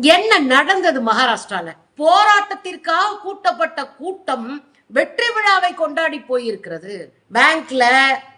என்ன நடந்தது மகாராஷ்டிரால? போராட்டத்திற்காக கூட்டப்பட்ட கூட்டம் வெற்றி விழாவை கொண்டாடி போயிருக்கிறது. பேங்க்ல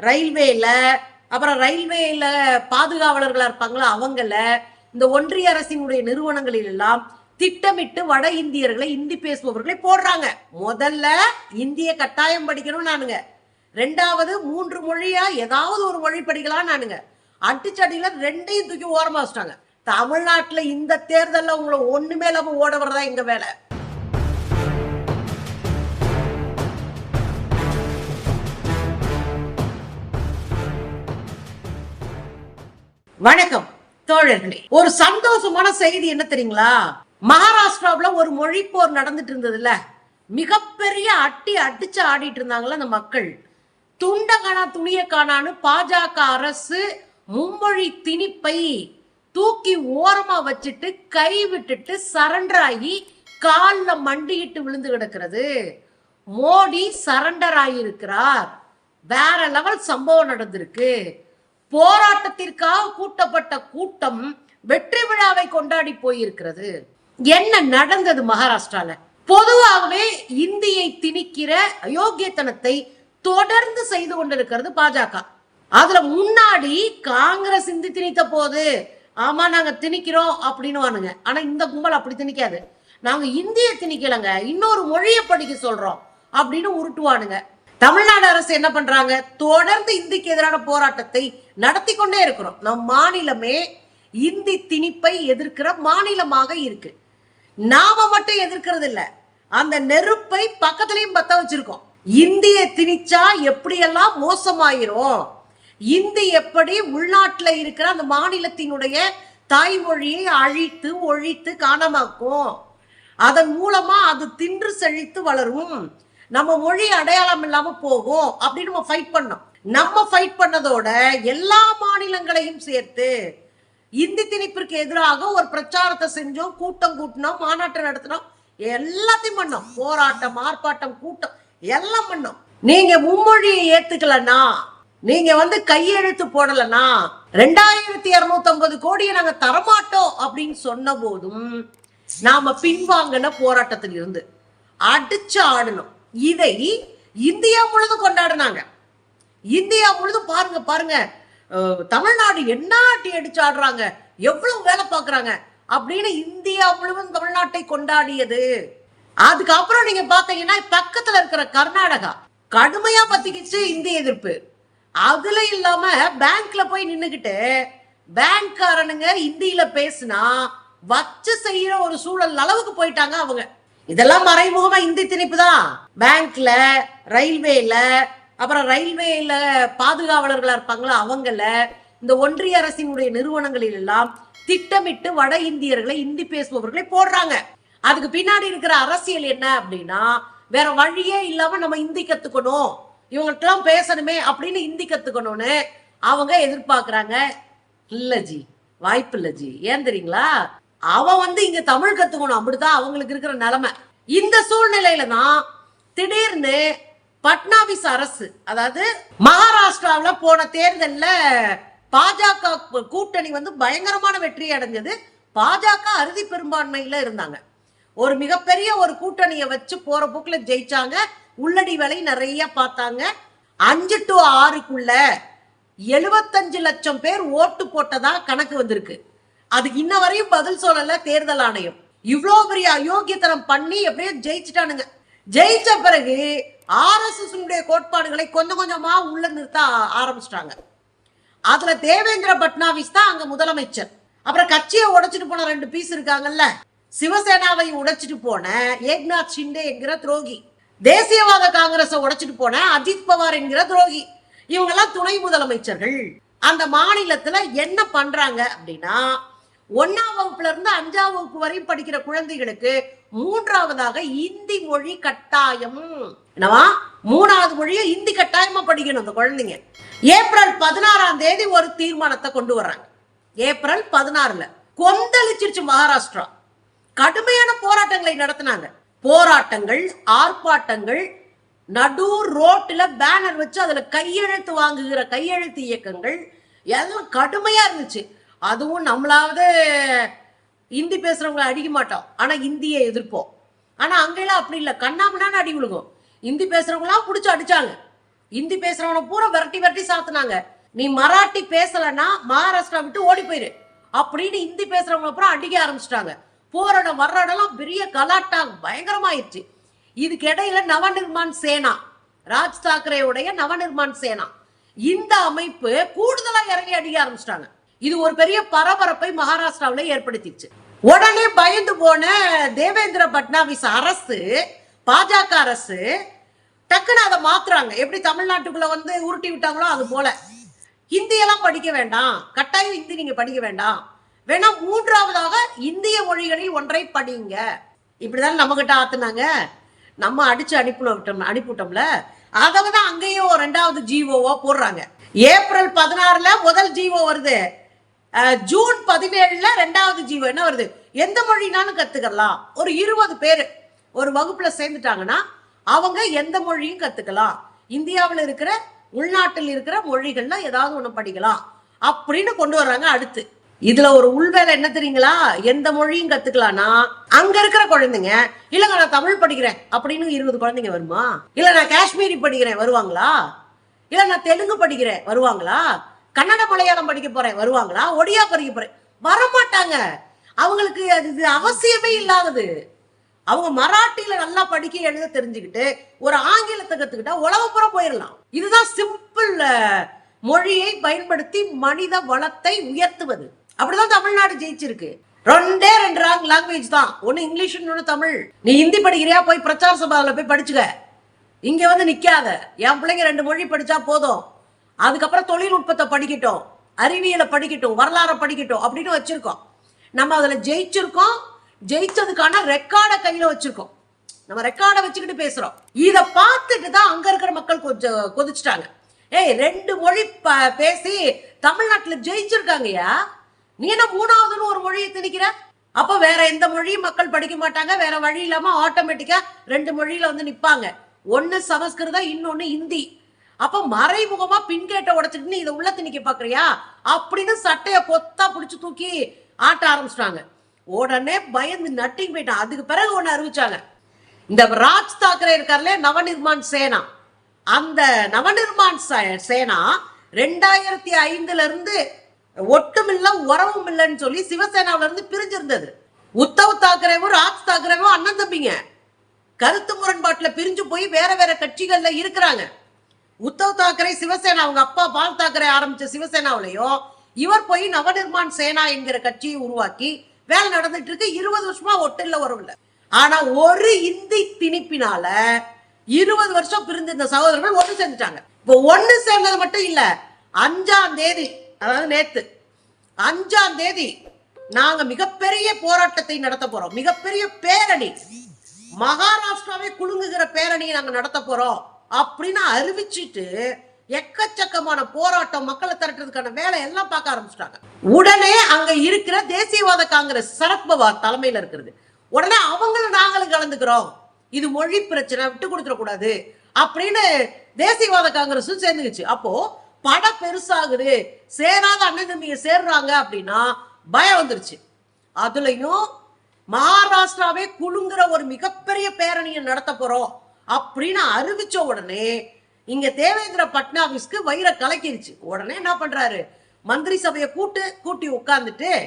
ரயில்வேல அப்புறம் ரயில்வேல பாதுகாவலர்களா இருப்பாங்களா அவங்கள? இந்த ஒன்றிய அரசினுடைய நிறுவனங்களில் எல்லாம் திட்டமிட்டு வட இந்தியர்களை இந்தி பேசுபவர்களை போடுறாங்க. முதல்ல இந்திய கட்டாயம் படிக்கணும் நானுங்க. ரெண்டாவது மூன்று மொழியா ஏதாவது ஒரு மொழி படிக்கலாம் நானுங்க. அட்டுச்சடியில ரெண்டையும் தூக்கி ஓரமா வச்சிட்டாங்க. தமிழ்நாட்டுல இந்த தேர்தலில் உங்களை ஒண்ணுமே இல்லாம ஓட வர்றதா எங்க வேலை? வணக்கம் தோழர்களே. ஒரு சந்தோஷமான செய்தி என்ன தெரியுங்களா? மகாராஷ்டிராவுல ஒரு மொழி போர் நடந்துட்டு இருந்ததுல. மிகப்பெரிய அட்டி அடிச்சு ஆடிட்டு இருந்தாங்களா அந்த மக்கள். துண்ட காணா துணிய காணான்னு பாஜக அரசு மும்மொழி திணிப்பை தூக்கி ஓரமா வச்சுட்டு கை விட்டுட்டு சரண்டர் ஆகி கால்ல மண்டியிட்டு விழுந்து கிடக்கிறது. மோடி சரண்டர் ஆகியிருக்கிறார். வேற லெவல் சம்பவம் நடந்திருக்கு. போராட்டத்திற்காக கூட்டப்பட்ட கூட்டம் வெற்றி விழாவை கொண்டாடி போயிருக்கிறது. என்ன நடந்தது மகாராஷ்டிரால? பொதுவாகவே இந்தியை திணிக்கிற அயோக்கியத்தனத்தை தொடர்ந்து செய்து கொண்டிருக்கிறது பாஜக. அதுல முன்னாடி காங்கிரஸ் இந்தி திணித்த போது ஆமா நாங்க திணிக்கிறோம் அப்படின்னு வானுங்க ஆனா இந்த கும்பல் அப்படி திணிக்காது. நாங்க இந்திய திணிக்கலங்க. இன்னொரு மொழியை படிக்க சொல்றோம் அப்படின்னு உருட்டுவானுங்க. தமிழ்நாடு அரசு என்ன பண்றாங்க? தொடர்ந்து இந்திக்கு எதிரான போராட்டத்தை நடத்தி கொண்டே இருக்கிறோம். நம் மாநிலமே இந்தி திணிப்பை எதிர்க்கிற மாநிலமாக இருக்கு. நாம மட்டும் எதிர்க்கிறது இல்ல. அந்த நெருப்பை பக்கத்துலயும் பத்த வச்சிருக்கோம். இந்திய திணிச்சா எப்படியெல்லாம் மோசமாயிரும்? இந்தி எப்படி உள்நாட்டில் இருக்கிற அந்த மாநிலத்தினுடைய தாய்மொழியை அழித்து ஒழித்து காணமாக்கும் அதன் மூலமா அது தின்று செழித்து வளரும். நம்ம மொழி அடையாளம் இல்லாம போகும் அப்படின்னு நம்ம ஃபைட் பண்ணோம். நம்ம ஃபைட் பண்ணதோட எல்லா மாநிலங்களையும் சேர்த்து இந்தி திணிப்பிற்கு எதிராக ஒரு பிரச்சாரத்தை செஞ்சோம் கூட்டம் கூட்டினோம் மாநாட்டம் நடத்தினோம். எல்லாத்தையும் பண்ணோம். போராட்டம் ஆர்ப்பாட்டம் கூட்டம் எல்லாம் பண்ணோம். நீங்க மும்மொழியை ஏத்துக்கலன்னா நீங்க வந்து கையெழுத்து போடலனா ரெண்டாயிரத்தி இருநூத்தி ஐம்பது கோடியை நாங்க தரமாட்டோம் அப்படின்னு சொன்ன போதும் நாம பின்வாங்கின போராட்டத்தில் இருந்து அடிச்சு ஆடணும். இதை இந்தியா முழுதும் கொண்டாடினாங்க. இந்தியா முழுதும் பாருங்க பாருங்க. தமிழ்நாடு என்ன ஆட்டி அடிச்சு ஆடுறாங்க? எவ்வளவு வேலை பார்க்குறாங்க? அப்படின்னு இந்தியா முழுவதும் தமிழ்நாட்டை கொண்டாடியது. அதுக்கப்புறம் நீங்க பாத்தீங்கன்னா பக்கத்துல இருக்கிற கர்நாடகா கடுமையா பத்திக்கிச்சு இந்திய எதிர்ப்பு. அதுல இல்லாம பேங்க்ல போய் நின்னுகிட்டு பேங்க்காரனுங்க இந்தியில பேசினா வச்சு செய்யற ஒரு சூழல் அளவுக்கு போயிட்டாங்க அவங்க. இதெல்லாம் மறைமுகமா இந்தி திணிப்பு தான். பேங்க்ல ரயில்வேல அப்புறம் ரயில்வேல பாதுகாவலர்களா இருப்பாங்களா அவங்கள இந்த ஒன்றிய அரசினுடைய நிறுவனங்களில் எல்லாம் திட்டமிட்டு வட இந்தியர்களை இந்தி பேசுபவர்களை போடுறாங்க. அதுக்கு பின்னாடி இருக்கிற அரசியல் என்ன அப்படின்னா வேற வழியே இல்லாம நம்ம இந்தி கத்துக்கணும். இவங்கள்ட்டலாம் பேசணுமே அப்படின்னு இந்தி கத்துக்கணும்னு அவங்க எதிர்பார்க்கறாங்க. இல்ல ஜி வாய்ப்பு இல்ல ஜி. ஏன் தெரியுங்களா? அவன் வந்து இங்க தமிழ் கத்துக்கணும். அப்படிதான் அவங்களுக்கு இருக்கிற நிலைமை. இந்த சூழ்நிலையில தான் திடீர்னு பட்னாவிஸ் அரசு அதாவது மகாராஷ்டிராவில் போன தேர்தலில் பாஜக கூட்டணி வந்து பயங்கரமான வெற்றி அடைஞ்சது. பாஜக அறுதி பெரும்பான்மையில இருந்தாங்க. ஒரு மிகப்பெரிய ஒரு கூட்டணியை வச்சு போற போக்குல ஜெயிச்சாங்க. உள்ளடி வேலை நிறைய பார்த்தாங்க. அஞ்சு டு ஆறுக்குள்ள எழுபத்தஞ்சு லட்சம் பேர் ஓட்டு போட்டதா கணக்கு வந்திருக்கு. அதுக்கு இன்ன வரையும் பதில் சொல்லல தேர்தல் ஆணையம். இவ்வளோ பெரிய அயோக்கியத்தனம் பண்ணி எப்படியோ ஜெயிச்சிட்டானுங்க. ஜெயிச்ச பிறகு ஆர்எஸ்எஸ் கோட்பாடுகளை கொஞ்சம் கொஞ்சமா உள்ள நிறுத்த ஆரம்பிச்சிட்டாங்க. அதுல தேவேந்திர பட்னாவிஸ் தான் அங்க முதலமைச்சர். அப்புறம் கட்சியை உடைச்சிட்டு போன ரெண்டு பீஸ் இருக்காங்கல்ல. சிவசேனாவை உடைச்சிட்டு போன ஏக்நாத் ஷிண்டே என்கிற துரோகி. தேசியவாத காங்கிரஸை உடைச்சிட்டு போன அஜித் பவார் என்கிற துரோகி. இவங்கெல்லாம் துணை முதலமைச்சர்கள். அந்த மாநிலத்துல என்ன பண்றாங்க அப்படின்னா ஒன்னாம் வகுப்புல இருந்து அஞ்சாம் வகுப்பு வரையும் படிக்கிற குழந்தைகளுக்கு மூன்றாவதாக இந்தி மொழி கட்டாயம். என்னவா? மூணாவது மொழியை இந்தி கட்டாயமா படிக்கணும் அந்த குழந்தைங்க. ஏப்ரல் பதினாறாம் தேதி ஒரு தீர்மானத்தை கொண்டு வர்றாங்க. ஏப்ரல் பதினாறுல கொந்தளிச்சிருச்சு மகாராஷ்டிரா. கடுமையான போராட்டங்களை நடத்தினாங்க. போராட்டங்கள் ஆர்ப்பாட்டங்கள் நடு ரோட்டில் பேனர் வச்சு அதில் கையெழுத்து வாங்குகிற கையெழுத்து இயக்கங்கள் எல்லாம் கடுமையாக இருந்துச்சு. அதுவும் நம்மளாவது இந்தி பேசுகிறவங்களை அடிக்க மாட்டோம். ஆனால் இந்தியை எதிர்ப்போம். ஆனால் அங்கெல்லாம் அப்படி இல்லை. கண்ணாமண்ணான்னு அடி விழுகும். இந்தி பேசுகிறவங்களாம் பிடிச்சி அடித்தாங்க இந்தி பேசுகிறவனை பூரா விரட்டி விரட்டி சாத்துனாங்க. நீ மராட்டி பேசலன்னா மகாராஷ்டிரா விட்டு ஓடி போயிரு. அப்படின்னு இந்தி பேசுறவங்களை பூரா அடிக்க ஆரம்பிச்சிட்டாங்க. போற இடம் வர்ற இடம்லாம் பெரிய கலாட்டா பயங்கரமாயிருச்சு. இதுக்கு இடையில நவநிர்மான் சேனா ராஜ் தாக்கரேவுடைய நவநிர்மான் சேனா இந்த அமைப்பு கூடுதலா இறங்கி அடிக்க ஆரம்பிச்சிட்டாங்க. இது ஒரு பெரிய பரபரப்பை மகாராஷ்டிராவில் ஏற்படுத்திச்சு உடனே பயந்து போன தேவேந்திர பட்னாவிஸ் அரசு பாஜக அரசு டக்குன்னு அதை மாத்துறாங்க. எப்படி தமிழ்நாட்டுக்குள்ள வந்து உருட்டி விட்டாங்களோ அது போல. ஹிந்தியெல்லாம் படிக்க வேண்டாம். கட்டாயம் ஹிந்தி நீங்க படிக்க வேண்டாம். வேணா மூன்றாவதாக மொழிகளில் ஒன்றை படிங்க. இப்படிதான் நம்ம கிட்ட ஆத்துனாங்க? நம்ம அடிச்சு விட்டோம் அனுப்பிவிட்டோம்ல? அதை தான் அங்கேயும் ரெண்டாவது ஜிஓவா போடுறாங்க. ஏப்ரல் பதினாறுல முதல் ஜீவோ வருது. ஜூன் பதினேழுல ரெண்டாவது ஜீவோ என்ன வருது? எந்த மொழினாலும் கத்துக்கலாம். ஒரு இருபது பேர் ஒரு வகுப்புல சேர்ந்துட்டாங்கன்னா அவங்க எந்த மொழியும் கத்துக்கலாம். இந்தியாவில் இருக்கிற உள்நாட்டில் இருக்கிற மொழிகள்ல ஏதாவது ஒன்று படிக்கலாம். அப்படின்னு கொண்டு வர்றாங்க அடுத்து. இதுல ஒரு உள்வேலை என்ன தெரியுங்களா? எந்த மொழியும் கத்துக்கலாம்னா அங்க இருக்கிற குழந்தைங்க இல்லங்க நான் தமிழ் படிக்கிறேன் அப்படின்னு இருபது குழந்தைங்க வருமா? இல்ல நான் காஷ்மீரி படிக்கிறேன் வருவாங்களா? இல்ல நான் தெலுங்கு படிக்கிறேன் வருவாங்களா? கன்னட மலையாளம் படிக்க போறேன் வருவாங்களா? ஒடியா படிக்க போறேன் வரமாட்டாங்க. அவங்களுக்கு அது இது அவசியமே இல்லாதது. அவங்க மராட்டியில நல்லா படிக்க எழுத தெரிஞ்சுக்கிட்டு ஒரு ஆங்கிலத்தை கத்துக்கிட்டா உலகப்புறம் போயிடலாம் இதுதான் சிம்பிள் மொழியை பயன்படுத்தி மனித வளத்தை உயர்த்துவது. அப்படிதான் தமிழ்நாடு ஜெயிச்சிருக்கு. ரெண்டே ரெண்டு ராங் லாங்குவேஜ் தான். ஒன்னு இங்கிலீஷ் இன்னொன்று தமிழ். நீ ஹிந்தி படிக்கிறியா? போய் பிரச்சார சபாவில் போய் படிச்சுக்க. இங்க வந்து நிக்காத. என் பிள்ளைங்க ரெண்டு மொழி படிச்சா போதும். அதுக்கப்புறம் தொழில்நுட்பத்தை படிக்கட்டும். அறிவியலை படிக்கட்டும். வரலாறை படிக்கட்டும் அப்படின்னு வச்சிருக்கோம். நம்ம அதில் ஜெயிச்சிருக்கோம். ஜெயிச்சதுக்கான ரெக்கார்டை கையில் வச்சிருக்கோம். நம்ம ரெக்கார்டை வச்சுக்கிட்டு பேசுறோம். இதை பார்த்துட்டு தான் அங்க இருக்கிற மக்கள் கொஞ்சம் கொதிச்சிட்டாங்க. ஏய் ரெண்டு மொழி ப- பேசி தமிழ்நாட்டில் ஜெயிச்சிருக்காங்கய்யா. நீ என்ன மூணாவதுன்னு ஒரு மொழியை திணிக்கிற? அப்ப வேற எந்த மொழியும் மக்கள் படிக்க மாட்டாங்க. வேற வழி இல்லாம ஆட்டோமேட்டிக்கா ரெண்டு மொழியில வந்து நிப்பாங்க. ஒன்னு சமஸ்கிருதம் இன்னொன்னு ஹிந்தி அப்ப மறைமுகமா பின்கேட்ட உடைச்சிட்டு நீ இதை உள்ள திணிக்க பாக்குறியா? அப்படின்னு சட்டைய கொத்தா புடிச்சு தூக்கி ஆட்ட ஆரம்பிச்சிட்டாங்க. உடனே பயந்து நட்டிங் போயிட்டான். அதுக்கு பிறகு ஒன்னு அறிவிச்சாங்க. இந்த ராஜ் தாக்கரே இருக்கார்ல நவநிர்மான் சேனா. அந்த நவநிர்மான் சே- சேனா ரெண்டாயிரத்தி ஐந்துல இருந்து ஒட்டுமில்ல உறவும் இல்லைன்னு சொல்லி சிவசேனாவில இருந்து பிரிஞ்சிருந்தது. உத்தவ் தாக்கரேவும் ராஜ் தாக்கரேவும் அண்ணன் தம்பிங்க. கருத்து முரண்பாட்டுல பிரிஞ்சு போய் வேற வேற கட்சிகள்ல இருக்கிறாங்க. உத்தவ் தாக்கரே சிவசேனா அவங்க அப்பா பால் தாக்கரே ஆரம்பிச்ச சிவசேனாவிலையும் இவர் போய் நவநிர்மான் சேனா என்கிற கட்சியை உருவாக்கி வேலை நடந்துட்டு இருக்கு. இருபது வருஷமா ஒட்டில்ல வரும் இல்ல ஆனா ஒரு இந்தி திணிப்பினால இருபது வருஷம் பிரிந்த இந்த சகோதரர்கள் ஒன்று சேர்ந்துட்டாங்க. இப்போ ஒண்ணு சேர்ந்தது மட்டும் இல்ல அஞ்சாம் தேதி அதாவது நேத்து அஞ்சாம் தேதி நாங்க மிகப்பெரிய போராட்டத்தை நடத்த போறோம். மிகப்பெரிய பேரணி. மகாராஷ்டிராவே குலுங்குகிற பேரணியை நாங்க நடத்த போறோம் அப்படின்னு அறிவிச்சிட்டு எக்கச்சக்கமான போராட்டம் மக்களை திரட்டுறதுக்கான வேலை எல்லாம் பார்க்க ஆரம்பிச்சிட்டாங்க. உடனே அங்க இருக்கிற தேசியவாத காங்கிரஸ் சரத்பவார் தலைமையில இருக்கிறது. உடனே அவங்களும் நாங்களும் கலந்துக்கிறோம். இது மொழி பிரச்சனை விட்டு கொடுத்துடக்கூடாது அப்படின்னு தேசியவாத காங்கிரஸும் சேர்ந்துக்குச்சு. அப்போ படம் பெருசாகுது. சேராத அண்ணன் தம்பிங்க சேர்றாங்க அப்படின்னா பயம் வந்துருச்சு. அதுலயும் மகாராஷ்டிராவே குழுங்குற ஒரு மிகப்பெரிய பேரணியை நடத்த போறோம் அப்படின்னு அறிவிச்ச உடனே இங்க தேவேந்திர பட்னாவிஸ்க்கு வயிற கலக்கிருச்சு. உடனே என்ன பண்றாரு? மந்திரி சபையை கூட்டு கூட்டி உட்கார்ந்துட்டு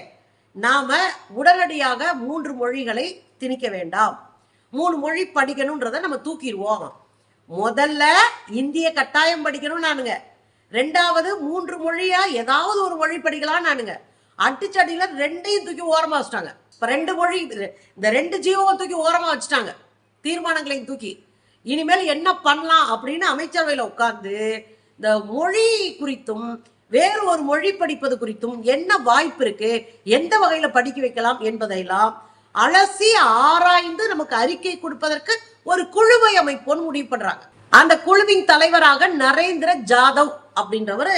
நாம உடனடியாக மூன்று மொழிகளை திணிக்க வேண்டாம். மூணு மொழி படிக்கணும்ன்றத நம்ம தூக்கிடுவோம். முதல்ல இந்திய கட்டாயம் படிக்கணும் நானுங்க ரெண்டாவது மூன்று மொழியா ஏதாவது ஒரு மொழி படிக்கலாம் நானுங்க அடிச்சடியில ரெண்டையும் தூக்கி ஓரமா வச்சுட்டாங்க. இப்ப ரெண்டு மொழி இந்த ரெண்டு ஜீவகம் தூக்கி ஓரமா வச்சுட்டாங்க. தீர்மானங்களையும் தூக்கி. இனிமேல் என்ன பண்ணலாம் அப்படின்னு அமைச்சரவையில் உட்கார்ந்து இந்த மொழி குறித்தும் வேறு ஒரு மொழி படிப்பது குறித்தும் என்ன வாய்ப்பு இருக்கு எந்த வகையில படிக்க வைக்கலாம் என்பதையெல்லாம் அலசி ஆராய்ந்து நமக்கு அறிக்கை கொடுப்பதற்கு ஒரு குழுவை அமைப்போன்னு முடிவு பண்றாங்க. அந்த குழுவின் தலைவராக நரேந்திர ஜாதவ் அப்படின்றவர்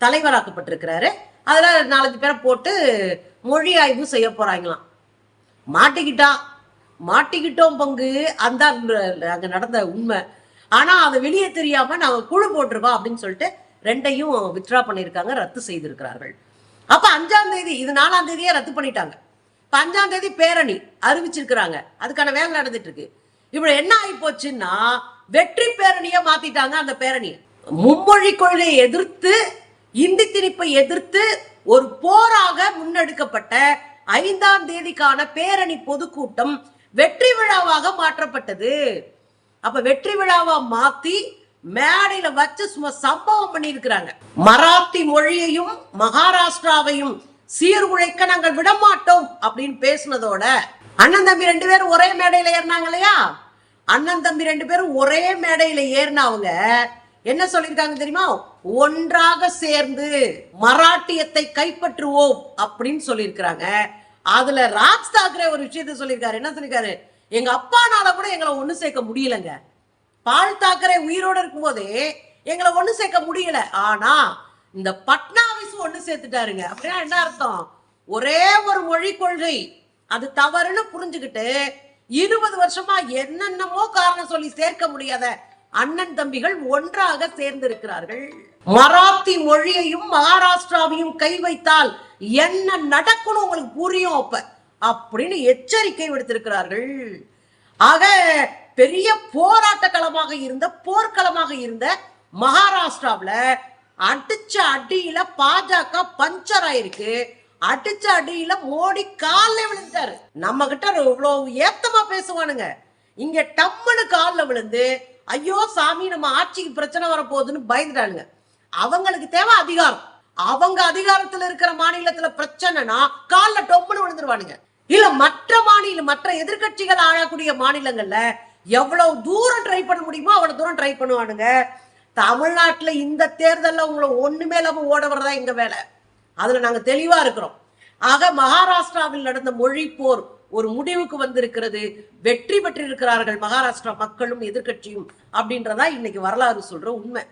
தலைவராக்கப்பட்டிருக்கிறாரு. அதில் நாலஞ்சு பேரை போட்டு மொழி ஆய்வு செய்ய போறாங்களாம். மாட்டிக்கிட்டான் மாட்டிக்கிட்டோம் பங்கு அந்த அங்க நடந்த உண்மை. ஆனா அதை வெளியே தெரியாம நாங்க குழு போட்டிருக்கோம் அப்படின்னு சொல்லிட்டு ரெண்டையும் வித்ரா பண்ணியிருக்காங்க ரத்து செய்திருக்கிறார்கள். அப்ப அஞ்சாம் தேதி இது நாலாம் தேதியே ரத்து பண்ணிட்டாங்க. இப்ப அஞ்சாம் தேதி பேரணி அறிவிச்சிருக்கிறாங்க. அதுக்கான வேலை நடந்துட்டு இருக்கு. இப்படி என்ன ஆகி போச்சுன்னா வெற்றி பேரணியை மாத்திட்டாங்க அந்த பேரணியை மும்மொழி கொள்கையை எதிர்த்து இந்தி திணிப்பை எதிர்த்து ஒரு போராக முன்னெடுக்கப்பட்ட ஐந்தாம் தேதிக்கான பேரணி பொதுக்கூட்டம் வெற்றி விழாவாக மாற்றப்பட்டது. அப்ப வெற்றி விழாவா மாத்தி மேடையில வச்சு சும்மா சம்பவம் பண்ணியிருக்கிறாங்க. மராத்தி மொழியையும் மகாராஷ்டிராவையும் சீர்குலைக்க நாங்கள் விடமாட்டோம் அப்படின்னு பேசினதோட அண்ணன் தம்பி ரெண்டு பேரும் ஒரே மேடையில ஏறினாங்க இல்லையா? அண்ணன் தம்பி ரெண்டு பேரும் ஒரே மேடையில ஏறினவங்க என்ன சொல்லியிருக்காங்க தெரியுமா? ஒன்றாக சேர்ந்து மராட்டியத்தை கைப்பற்றுவோம் அப்படின்னு சொல்லியிருக்கிறாங்க. அதுல ராஜ் தாக்கரே ஒரு விஷயத்த சொல்லியிருக்காரு. என்ன சொல்லியிருக்காரு? எங்க அப்பானால கூட எங்களை ஒண்ணு சேர்க்க முடியலங்க. பால் தாக்கரே உயிரோட இருக்கும்போதே எங்களை ஒண்ணு சேர்க்க முடியல. ஆனா இந்த பட்னாவிஸ் ஒண்ணு சேர்த்துட்டாருங்க. அப்படின்னா என்ன அர்த்தம்? ஒரே ஒரு மொழி கொள்கை. அது தவறுன்னு புரிஞ்சுக்கிட்டு இருபது வருஷமா என்னென்னமோ காரணம் சொல்லி சேர்க்க முடியாத அண்ணன் தம்பிகள் ஒன்றாக சேர்ந்திருக்கிறார்கள். மராத்தி மொழியையும் மகாராஷ்டிராவையும் கை வைத்தால் என்ன நடக்கணும் உங்களுக்கு புரியும் அப்ப. அப்படின்னு எச்சரிக்கை விடுத்திருக்கிறார்கள். ஆக பெரிய போராட்ட களமாக இருந்த போர்க்களமாக இருந்த மகாராஷ்டிராவில் அடிச்ச அடியில பாஜக பஞ்சர் ஆயிருக்கு. அடிச்ச அடியில மோடி கால்ல விழுந்தாரு நம்ம கிட்ட இவ்வளவு ஏத்தமா பேசுவானுங்க. இங்க டம்முன்னு காலில் விழுந்து ஐயோ சாமி நம்ம ஆட்சிக்கு பிரச்சனை வரப்போகுதுன்னு பயந்துட்டானுங்க. அவங்களுக்கு தேவை அதிகாரம். அவங்க அதிகாரத்துல இருக்கிற மாநிலத்துல பிரச்சனைனா காலில் டொம்முன்னு விழுந்துருவானுங்க. இல்ல மற்ற மாநில மற்ற எதிர்க்கட்சிகள் ஆழக்கூடிய மாநிலங்கள்ல எவ்வளவு தூரம் ட்ரை பண்ண முடியுமோ அவ்வளவு தூரம் ட்ரை பண்ணுவானுங்க. தமிழ்நாட்டுல இந்த தேர்தல்ல உங்களை ஒண்ணுமே இல்லாம ஓட வர்றதா எங்க வேலை? அதுல நாங்க தெளிவா இருக்கிறோம். ஆக மகாராஷ்டிராவில் நடந்த மொழி போர் ஒரு முடிவுக்கு வந்திருக்கிறது. வெற்றி பெற்றிருக்கிறார்கள் மகாராஷ்டிரா மக்களும் எதிர்க்கட்சியும் அப்படின்றதா இன்னைக்கு வரலாறு சொல்ற உண்மை.